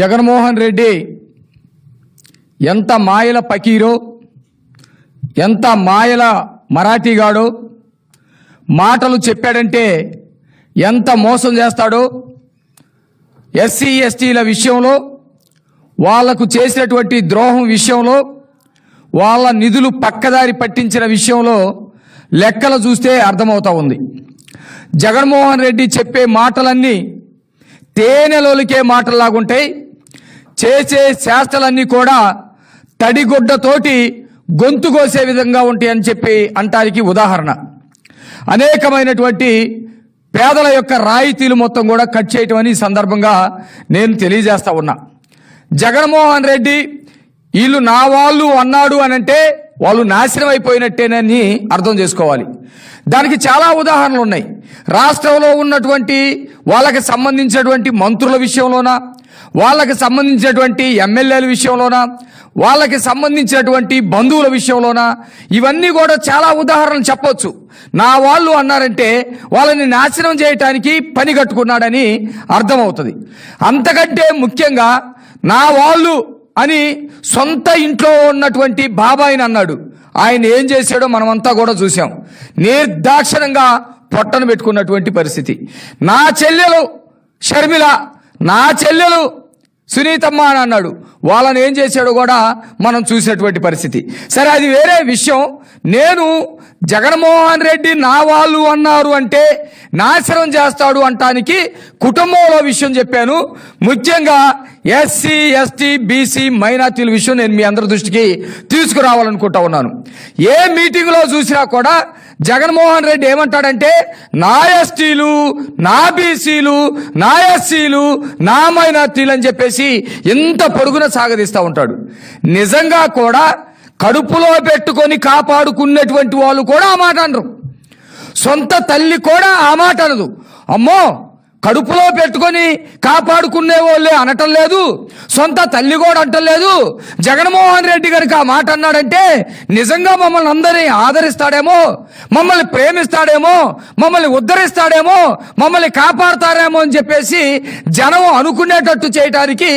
జగన్మోహన్ రెడ్డి ఎంత మాయల పకీరో ఎంత మాయల మరాఠీగాడో మాటలు చెప్పాడంటే ఎంత మోసం చేస్తాడో ఎస్సీ ఎస్టీల విషయంలో వాళ్ళకు చేసినటువంటి ద్రోహం విషయంలో వాళ్ళ నిధులు పక్కదారి పట్టించిన విషయంలో లెక్కలు చూస్తే అర్థమవుతా ఉంది. జగన్మోహన్ రెడ్డి చెప్పే మాటలన్నీ తేనెలోలికే మాటల్లాగుంటాయి. చేసే చేష్టలన్నీ కూడా తడిగుడ్డతోటి గొంతు కోసే విధంగా ఉంటాయి అని చెప్పి అంటానికి ఉదాహరణ. అనేకమైనటువంటి పేదల యొక్క రాయితీలు మొత్తం కూడా కట్ చేయటం అని సందర్భంగా నేను తెలియజేస్తా ఉన్నా. జగన్మోహన్ రెడ్డి వీళ్ళు నా వాళ్ళు అన్నాడు అని అంటే వాళ్ళు నాశనం అయిపోయినట్టేనని అర్థం చేసుకోవాలి. దానికి చాలా ఉదాహరణలు ఉన్నాయి. రాష్ట్రంలో ఉన్నటువంటి వాళ్ళకి సంబంధించినటువంటి మంత్రుల విషయంలోనా వాళ్ళకి సంబంధించినటువంటి ఎమ్మెల్యేల విషయంలోన వాళ్ళకి సంబంధించినటువంటి బంధువుల విషయంలోన ఇవన్నీ కూడా చాలా ఉదాహరణలు చెప్పొచ్చు. నా వాళ్ళు అన్నారంటే వాళ్ళని నాశనం చేయటానికి పని కట్టుకున్నాడని అర్థమవుతుంది. అంతకంటే ముఖ్యంగా నా వాళ్ళు అని సొంత ఇంట్లో ఉన్నటువంటి బాబాయిని అన్నాడు. ఆయన ఏం చేశాడో మనమంతా కూడా చూసాం నిర్దాక్షిణంగా పొట్టను పెట్టుకున్నటువంటి పరిస్థితి. నా చెల్లెలు షర్మిల నా చెల్లెలు సునీతమ్మ అని అన్నాడు. వాళ్ళని ఏం చేశాడో కూడా మనం చూసినటువంటి పరిస్థితి. సరే అది వేరే విషయం. నేను జగన్మోహన్ రెడ్డి నా వాళ్ళు అన్నారు అంటే నాశనం చేస్తాడు అంటానికి కుటుంబంలో విషయం చెప్పాను. ముఖ్యంగా ఎస్సీ ఎస్టీ బీసీ మైనార్టీల విషయం నేను మీ అందరి దృష్టికి తీసుకురావాలనుకుంటా ఉన్నాను. ఏ మీటింగ్లో చూసినా కూడా జగన్మోహన్ రెడ్డి ఏమంటాడంటే నా ఎస్టీలు నా బీసీలు నా ఎస్సీలు నా మైనార్టీలు అని చెప్పేసి ఎంత పొడుగున సాగదీస్తూ ఉంటాడు. నిజంగా కూడా కడుపులో పెట్టుకొని కాపాడుకున్నటువంటి వాళ్ళు కూడా ఆ మాట అనరు. సొంత తల్లి కూడా ఆ మాట అనదు. అమ్మో కడుపులో పెట్టుకొని కాపాడుకునే వాళ్ళే అనటం లేదు. సొంత తల్లి కూడా అంటలేదు జగన్మోహన్ రెడ్డి గారికి ఆ మాట అన్నాడంటే నిజంగా మమ్మల్ని అందరినీ ఆదరిస్తాడేమో మమ్మల్ని ప్రేమిస్తాడేమో మమ్మల్ని ఉద్ధరిస్తాడేమో మమ్మల్ని కాపాడతారేమో అని చెప్పేసి జనం అనుకునేటట్టు చేయటానికి